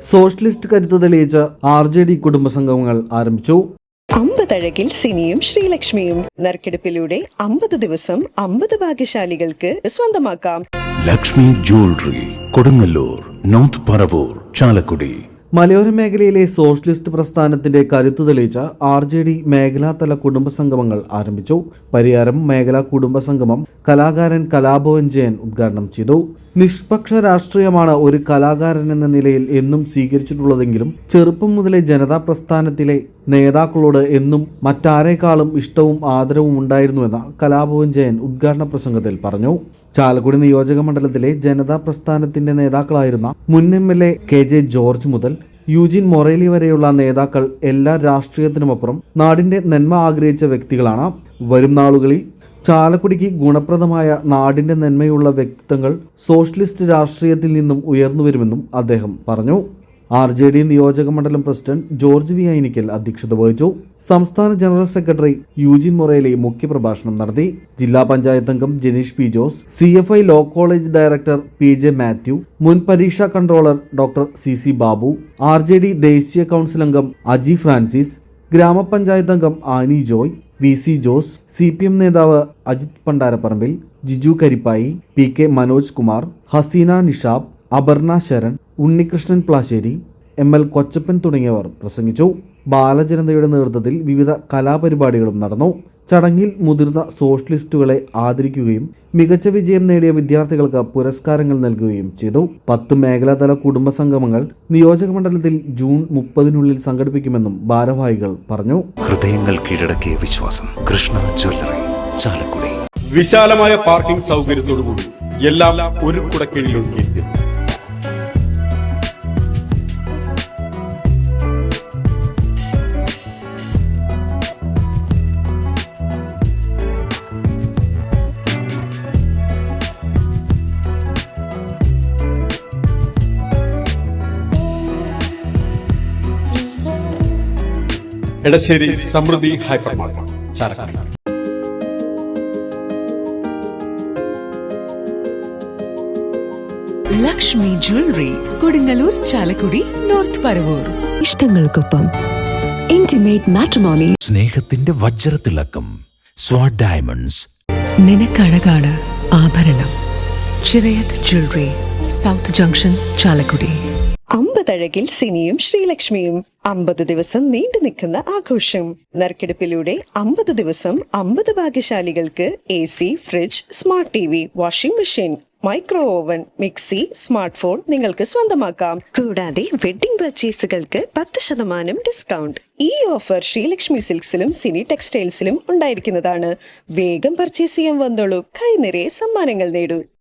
Socialist കരുത്ത് തെളിയിച്ച R J D കുടുംബസംഗമങ്ങൾ ആരംഭിച്ചു. അമ്പതഴകിൽ സിനിയും ശ്രീലക്ഷ്മിയും നറുക്കെടുപ്പിലൂടെ അമ്പത് ദിവസം അമ്പത് ഭാഗ്യശാലികൾക്ക് സ്വന്തമാക്കാം. Lakshmi jewellery Kodungallur north Paravur Chalakudy. മലയോര മേഖലയിലെ സോഷ്യലിസ്റ്റ് പ്രസ്ഥാനത്തിന്റെ കരുത്തു തെളിയിച്ച ആർ ജെ ഡി മേഖലാതല കുടുംബസംഗമങ്ങൾ ആരംഭിച്ചു. പരിയാരം മേഖലാ കുടുംബസംഗമം കലാകാരൻ കലാഭവൻ ജയൻ ഉദ്ഘാടനം ചെയ്തു. നിഷ്പക്ഷ രാഷ്ട്രീയമാണ് ഒരു കലാകാരൻ എന്ന നിലയിൽ എന്നും സ്വീകരിച്ചിട്ടുള്ളതെങ്കിലും ചെറുപ്പം മുതലേ ജനതാ പ്രസ്ഥാനത്തിലെ നേതാക്കളോട് എന്നും മറ്റാരേക്കാളും ഇഷ്ടവും ആദരവും ഉണ്ടായിരുന്നുവെന്ന് കലാഭവൻ ജയൻ ഉദ്ഘാടന പ്രസംഗത്തിൽ പറഞ്ഞു. ചാലക്കുടി നിയോജക മണ്ഡലത്തിലെ ജനതാ പ്രസ്ഥാനത്തിന്റെ നേതാക്കളായിരുന്ന മുൻ M L A K J George മുതൽ യൂജിൻ മൊറേലി വരെയുള്ള നേതാക്കൾ എല്ലാ രാഷ്ട്രീയത്തിനുമപ്പുറം നാടിന്റെ നന്മ ആഗ്രഹിച്ച വ്യക്തികളാണ്. വരും നാളുകളിൽ ചാലക്കുടിക്ക് ഗുണപ്രദമായ നാടിന്റെ നന്മയുള്ള വ്യക്തിത്വങ്ങൾ സോഷ്യലിസ്റ്റ് രാഷ്ട്രീയത്തിൽ നിന്നും ഉയർന്നു വരുമെന്നും അദ്ദേഹം പറഞ്ഞു. ആർ ജെ ഡി നിയോജക മണ്ഡലം പ്രസിഡന്റ് ജോർജ് വി ഐനിക്കൽ അധ്യക്ഷത വഹിച്ചു. സംസ്ഥാന ജനറൽ സെക്രട്ടറി യൂജിൻ മൊറേലി മുഖ്യപ്രഭാഷണം നടത്തി. ജില്ലാ പഞ്ചായത്ത് അംഗം Janeesh P Jose C F I law college director P J Mathew മുൻ പരീക്ഷാ controller doctor C C Babu R J D ദേശീയ കൗൺസിൽ അംഗം അജി ഫ്രാൻസിസ് ഗ്രാമപഞ്ചായത്ത് അംഗം Annie Joy V C Jose C P M നേതാവ് Ajith Pandarapparambil Jiju Karippayi P K Manoj Kumar Haseena Nishab Aparna Saran Unnikrishnan Plassery M L Kochappan തുടങ്ങിയവർ പ്രസംഗിച്ചു. ബാലജനതയുടെ നേതൃത്വത്തിൽ വിവിധ കലാപരിപാടികളും നടന്നു. ചടങ്ങിൽ മുതിർന്ന സോഷ്യലിസ്റ്റുകളെ ആദരിക്കുകയും മികച്ച വിജയം നേടിയ വിദ്യാർത്ഥികൾക്ക് പുരസ്കാരങ്ങൾ നൽകുകയും ചെയ്തു. പത്ത് മേഖലാതല കുടുംബ സംഗമങ്ങൾ നിയോജക മണ്ഡലത്തിൽ ജൂൺ മുപ്പതിനുള്ളിൽ സംഘടിപ്പിക്കുമെന്നും ഭാരവാഹികൾ പറഞ്ഞു. ഹൃദയങ്ങൾ കീഴടക്കിയ വിശ്വാസം. കൃഷ്ണ ജ്വല്ലറി ചാലക്കുടി. വിശാലമായ പാർക്കിംഗ് സൗകര്യത്തോടുകൂടി എല്ലാം ഒരു കുടക്കീഴിൽ Edassery Samruddhi hyper market Chalakudy. Lakshmi jewellery Kodungallur Chalakudy north Paravur. ഇഷ്ടങ്ങൾക്കൊപ്പം intimate matrimony സ്നേഹത്തിന്റെ വജ്രത്തിളക്കം സ്വാഡ് ഡയമണ്ട്സ് നിനക്കഴകാണ് ആഭരണം. Chirayath jewellery south junction Chalakudy. അമ്പതഴകിൽ സിനിയും ശ്രീലക്ഷ്മിയും. അമ്പത് ദിവസം നീണ്ടു നിൽക്കുന്ന ആഘോഷം. നറുക്കെടുപ്പിലൂടെ അമ്പത് ദിവസം അമ്പത് ഭാഗ്യശാലികൾക്ക് A C fridge smart T V washing machine micro oven mixie smart phone നിങ്ങൾക്ക് സ്വന്തമാക്കാം. കൂടാതെ വെഡിംഗ് പർച്ചേസുകൾക്ക് പത്ത് ശതമാനം ഡിസ്കൗണ്ട് ഈ ഓഫർ ശ്രീലക്ഷ്മി സിൽക്സിലും സിനി ടെക്സ്റ്റൈൽസിലും ഉണ്ടായിരിക്കുന്നതാണ്. വേഗം പർച്ചേസ് ചെയ്യാൻ വന്നോളൂ. കൈനിറയെ സമ്മാനങ്ങൾ നേടൂ.